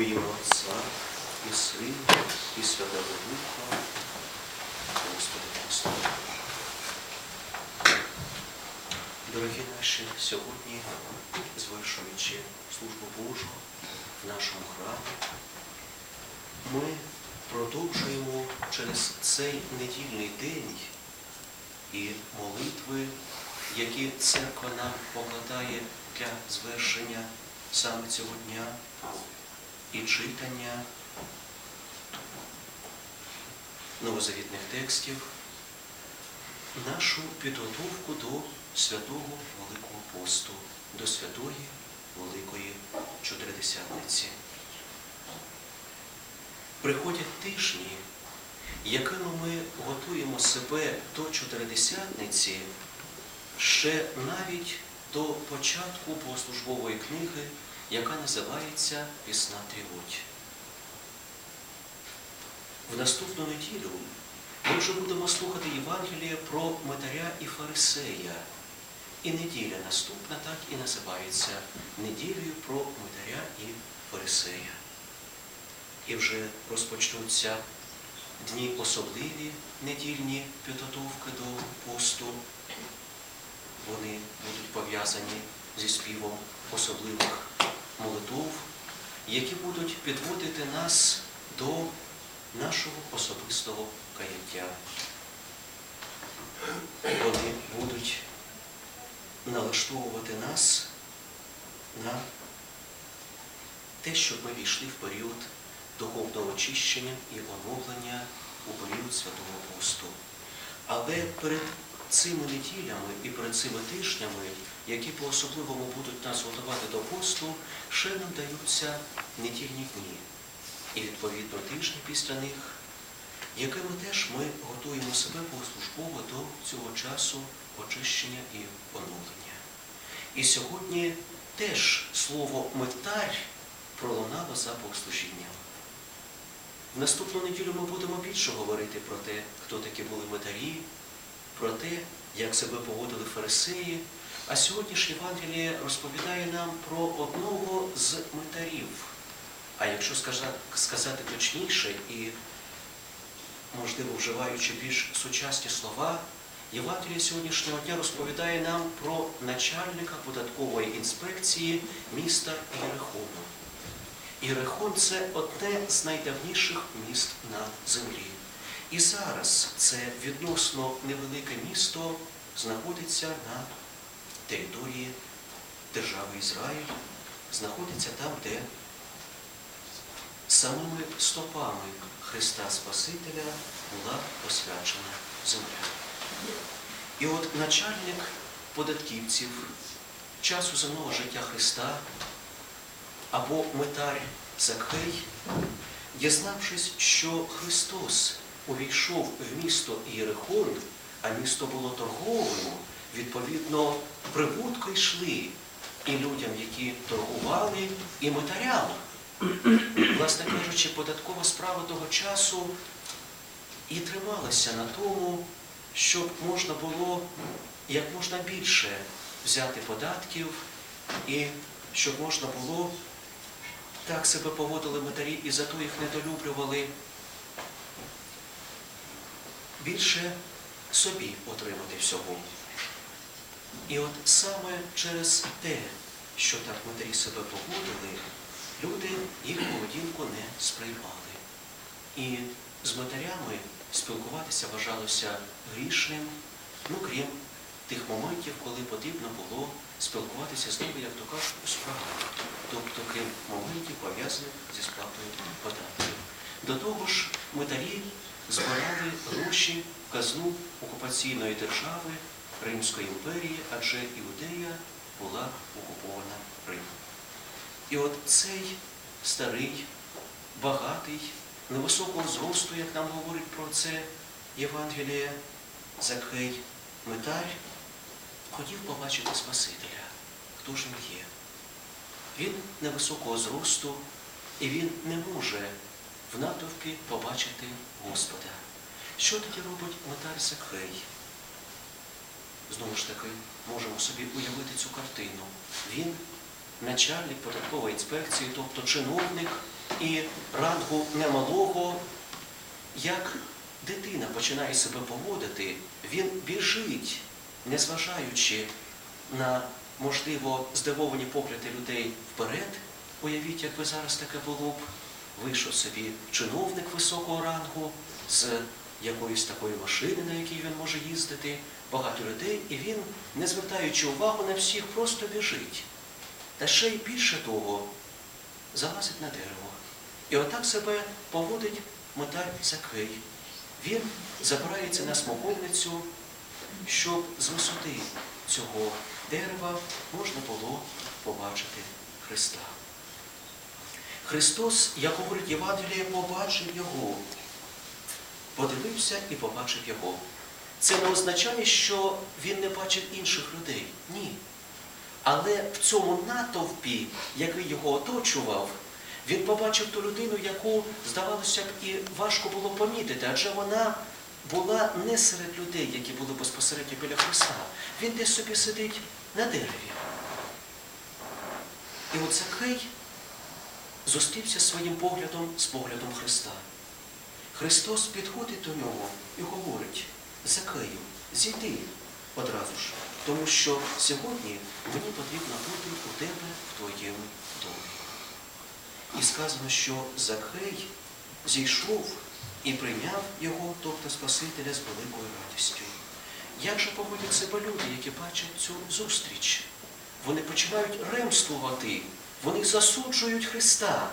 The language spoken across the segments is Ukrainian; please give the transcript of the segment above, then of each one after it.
Ім'я Отця і Сина, і Святого Духа, Господи Господи. Дорогі наші, сьогодні, звершуючи службу Божу в нашому храмі, ми продовжуємо через цей недільний день і молитви, які церква нам покладає для звершення саме цього дня і читання новозавітних текстів, нашу підготовку до святого Великого посту, до святої Великої Чотиридесятниці. Приходять тижні, якими ми готуємо себе до Чотиридесятниці ще навіть до початку богослужбової книги, яка називається Пісна Трівуть. В наступну неділю ми вже будемо слухати Євангеліє про Митаря і Фарисея. І неділя наступна так і називається неділею про Митаря і Фарисея. І вже розпочнуться дні особливі недільні підготовки до посту. Вони будуть пов'язані зі співом особливих молитов, які будуть підводити нас до нашого особистого каяття. Вони будуть налаштовувати нас на те, щоб ми війшли в період духовного очищення і оновлення у період Святого Посту. Але перед цими неділями і перед цими тижнями, які по-особливому будуть нас готувати до посту, ще нам даються недільні дні. І відповідно тижні після них, якими теж ми готуємо себе послужбово до цього часу очищення і оновлення. І сьогодні теж слово митарь пролунало за богослужінням. В наступну неділю ми будемо більше говорити про те, хто такі були митарі, про те, як себе поводили фарисеї. А сьогодні ж Євангеліє розповідає нам про одного з митарів. А якщо сказати, точніше і, можливо, вживаючи більш сучасні слова, Євангеліє сьогоднішнього дня розповідає нам про начальника податкової інспекції міста Єрихону. Іерихон – це одне з найдавніших міст на землі. І зараз це відносно невелике місто знаходиться на території держави Ізраїль, знаходиться там, де самими стопами Христа Спасителя була посвячена земля. І от начальник податківців часу земного життя Христа або митар Закхей, дізнавшись, що Христос увійшов в місто Іерихон, а місто було торговим, відповідно, прибутки йшли і людям, які торгували, і митарям. Власне кажучи, податкова справа того часу і трималася на тому, щоб можна було як можна більше взяти податків і щоб можна було так себе поводили митарі і зато їх недолюблювали більше собі отримати всього. І от саме через те, що так митарі себе поводили, люди їх поведінку не сприймали. І з матерями спілкуватися вважалося грішним, ну крім тих моментів, коли потрібно було спілкуватися з ними, як то кажуть, у справах, тобто крім моментів, пов'язаних зі сплатою податків. До того ж, митарі збирали гроші в казну окупаційної держави Римської імперії, адже Іудея була окупована Римом. І от цей старий, багатий, невисокого зросту, як нам говорить про це Євангеліє, Закхей, Митарь, хотів побачити Спасителя, хто ж він є. Він невисокого зросту, і він не може в натовпі побачити Господа. Що тоді робить Митар Закхей? Знову ж таки, можемо собі уявити цю картину. Він начальник податкової інспекції, тобто чиновник, і рангу немалого, як дитина починає себе поводити, він біжить, незважаючи на, можливо, здивовані погляди людей вперед. Уявіть, якби зараз таке було б, вийшов собі чиновник високого рангу з якоїсь такої машини, на якій він може їздити, багато людей, і він, не звертаючи увагу на всіх, просто біжить. Та ще й більше того, залазить на дерево. І отак себе поводить мотар Закей. Він забирається на смоковницю, щоб з висоти цього дерева можна було побачити Христа. Христос, як говорить Євангеліє, побачив його, подивився і побачив його. Це не означає, що він не бачив інших людей. Ні. Але в цьому натовпі, який його оточував, він побачив ту людину, яку, здавалося б, і важко було помітити, адже вона була не серед людей, які були безпосередньо біля Христа. Він десь собі сидить на дереві. І от Закей зустрівся своїм поглядом з поглядом Христа. Христос підходить до нього і говорить, Закею, зійди одразу ж, тому що сьогодні мені потрібно бути у тебе в твоєму домі. І сказано, що Закхей зійшов і прийняв його, тобто Спасителя, з великою радістю. Як же поводять себе люди, які бачать цю зустріч? Вони починають ремствувати, вони засуджують Христа,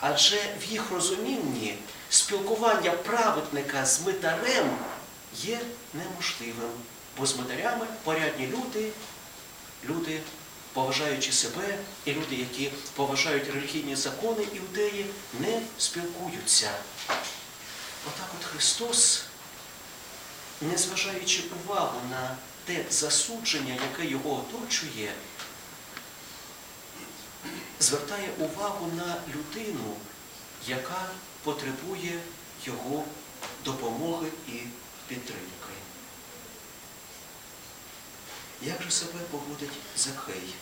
адже в їх розумінні спілкування праведника з митарем є неможливим, бо з митарями порядні люди, люди, поважаючи себе, і люди, які поважають релігійні закони іудеї, не спілкуються. Отак от Христос, незважаючи увагу на те засудження, яке його оточує, звертає увагу на людину, яка потребує його допомоги і підтримки. Як же себе поводить Закхей?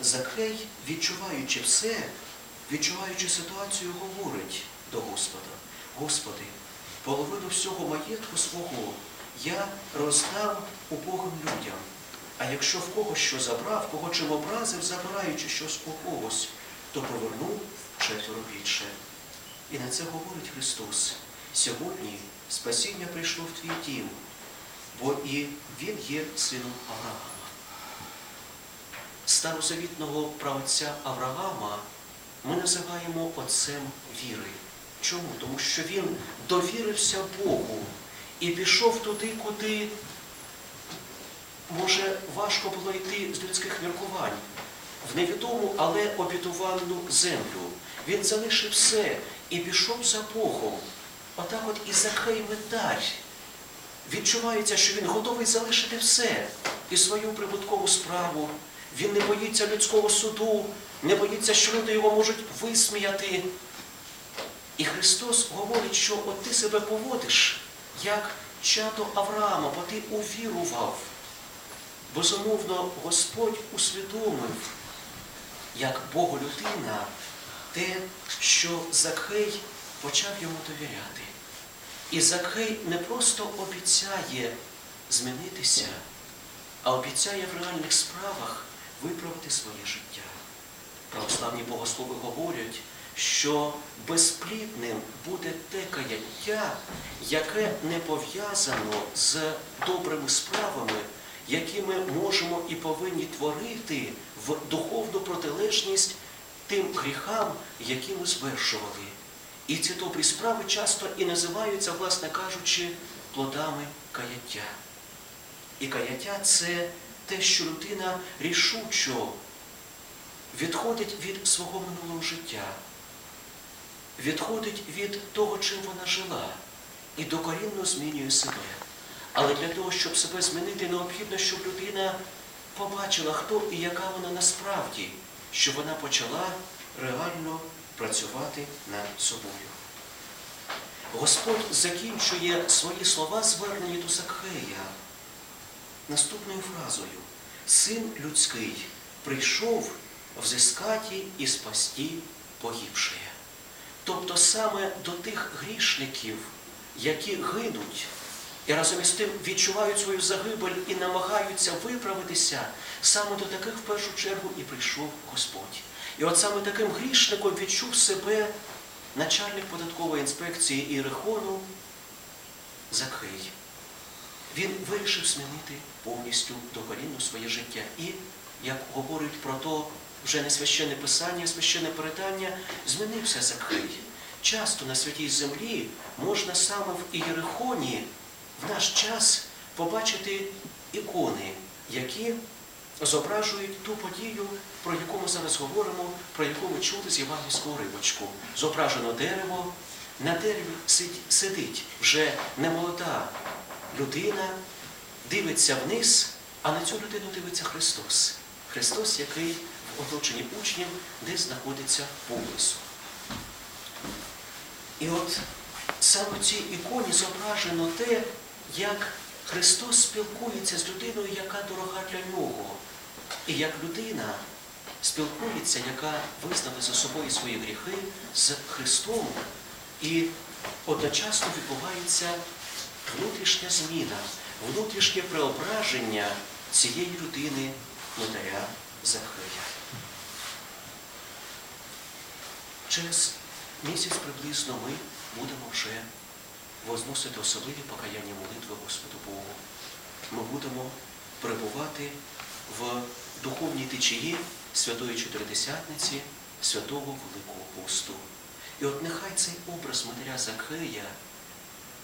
Закхей, відчуваючи все, відчуваючи ситуацію, говорить до Господа, Господи, половину всього маєтку свого я роздав убогим людям. А якщо в когось що забрав, кого чим образив, забираючи щось у когось, то повернув четверо більше. І на це говорить Христос. Сьогодні спасіння прийшло в твій дім, бо і він є сином Авраама. Старозавітного правця Авраама ми називаємо отцем віри. Чому? Тому що він довірився Богу і пішов туди, куди може важко було йти з людських міркувань, в невідому, але обітовану землю. Він залишив все і пішов за Богом. Отак от і Закхей Металь. Відчувається, що він готовий залишити все і свою прибуткову справу. Він не боїться людського суду, не боїться, що люди його можуть висміяти. І Христос говорить, що от ти себе поводиш, як чато Авраама, бо ти увірував. Безумовно, Господь усвідомив, як Богу людина, те, що Закхей почав йому довіряти. І Закхей не просто обіцяє змінитися, а обіцяє в реальних справах виправити своє життя. Православні богослови говорять, що безплідним буде те каяття, яке не пов'язано з добрими справами, які ми можемо і повинні творити в духовну протилежність тим гріхам, які ми звершували. І ці добрі справи часто і називаються, власне кажучи, плодами каяття. І каяття це те, що людина рішучо відходить від свого минулого життя, відходить від того, чим вона жила, і докорінно змінює себе. Але для того, щоб себе змінити, необхідно, щоб людина побачила, хто і яка вона насправді, щоб вона почала реально працювати над собою. Господь закінчує свої слова, звернені до Закхея, наступною фразою Син людський прийшов взискати і спасти погибшие. то саме до тих грішників, які гинуть, і разом із тим відчувають свою загибель і намагаються виправитися, саме до таких в першу чергу і прийшов Господь. І от саме таким грішником відчув себе начальник податкової інспекції Ірихону Закхий. Він вирішив змінити повністю докорінно своє життя. І, як говорить про то вже не священне писання, священне передання, змінився Закхий. Часто на святій землі можна саме в Ієрихоні в наш час побачити ікони, які зображують ту подію, про яку ми зараз говоримо, про яку ми чули з євангельського рибочку. Зображено дерево, на дереві сидить вже немолода людина, дивиться вниз, а на цю людину дивиться Христос. Христос, який в оточенні учнів десь знаходиться поблизу. І от саме в цій іконі зображено те, як Христос спілкується з людиною, яка дорога для нього. І як людина спілкується, яка визнала за собою свої гріхи з Христом. І одночасно відбувається внутрішня зміна, внутрішнє преображення цієї людини Нотаря Захарія. Через місяць приблизно ми будемо вже возносити особливі покаяння молитви Господу Богу. Ми будемо перебувати в духовній течії Святої Чотиридесятниці, Святого Великого Посту. І от нехай цей образ Матеря Закхея,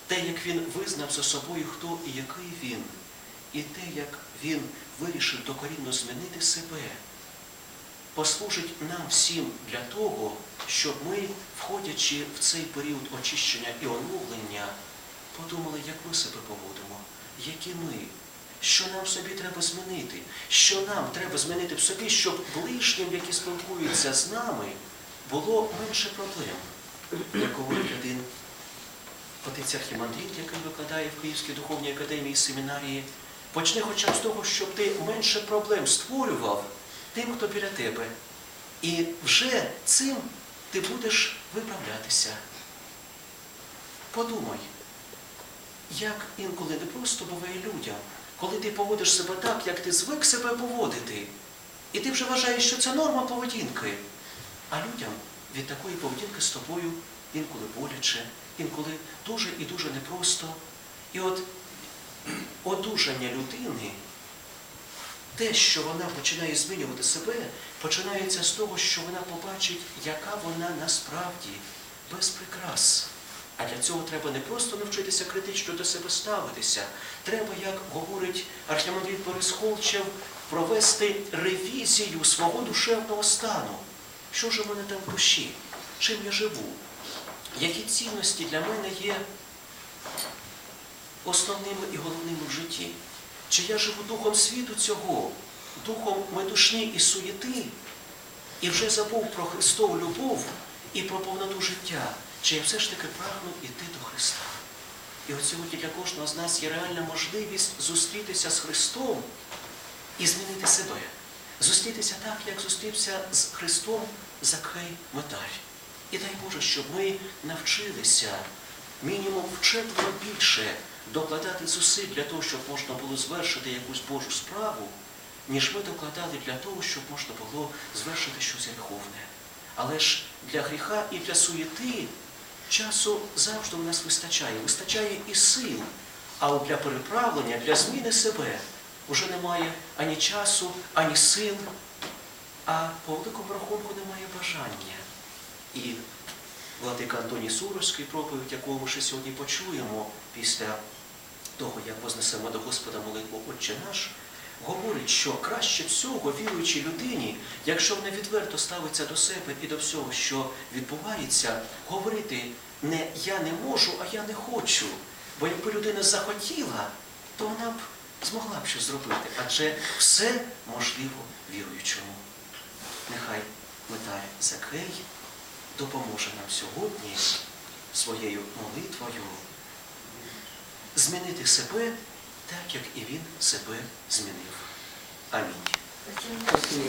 те, як він визнав за собою, хто і який він, і те, як він вирішив докорінно змінити себе, послужить нам всім для того, щоб ми, входячи в цей період очищення і оновлення, подумали, як ми себе поводимо, які ми, що нам собі треба змінити, що нам треба змінити в собі, щоб ближнім, які спілкуються з нами, було менше проблем. Як говорить один отець Архімандрит, який викладає в Київській духовній академії семінарії, почни хоча б з того, щоб ти менше проблем створював тим, хто біля тебе. І вже цим ти будеш виправлятися. Подумай, як інколи не просто буває людям, коли ти поводиш себе так, як ти звик себе поводити, і ти вже вважаєш, що це норма поведінки. А людям від такої поведінки з тобою інколи боляче, інколи дуже і дуже непросто. І от одужання людини, те, що вона починає змінювати себе, починається з того, що вона побачить, яка вона насправді без прикрас. А для цього треба не просто навчитися критично до себе ставитися. Треба, як говорить архімандрит Борис Холчев, провести ревізію свого душевного стану. Що ж у мене там в душі? Чим я живу? Які цінності для мене є основними і головними в житті? Чи я живу духом світу цього, духом метушні і суєти, і вже забув про Христову любов і про повноту життя? Чи я все ж таки прагну йти до Христа? І от сьогодні для кожного з нас є реальна можливість зустрітися з Христом і змінити себе. Зустрітися так, як зустрівся з Христом Закхей Метарь. І дай Боже, щоб ми навчилися мінімум вчетверо більше докладати зусиль для того, щоб можна було звершити якусь Божу справу, ніж ми докладали для того, щоб можна було звершити щось гріховне. Але ж для гріха і для суєти часу завжди у нас вистачає. Вистачає і сил. А от для переправлення, для зміни себе вже немає ані часу, ані сил, а по великому рахунку немає бажання. І владика Антоній Суровський, проповідь, яку ми ще сьогодні почуємо після того, як вознесемо до Господа молитву Отче наш, говорить, що краще всього віруючій людині, якщо вона відверто ставиться до себе і до всього, що відбувається, говорити не я не можу, а я не хочу. Бо якби людина захотіла, то вона б змогла б щось зробити. Адже все можливо віруючому. Нехай Метарь Закей допоможе нам сьогодні своєю молитвою змінити себе так, як і він себе змінив. Амінь.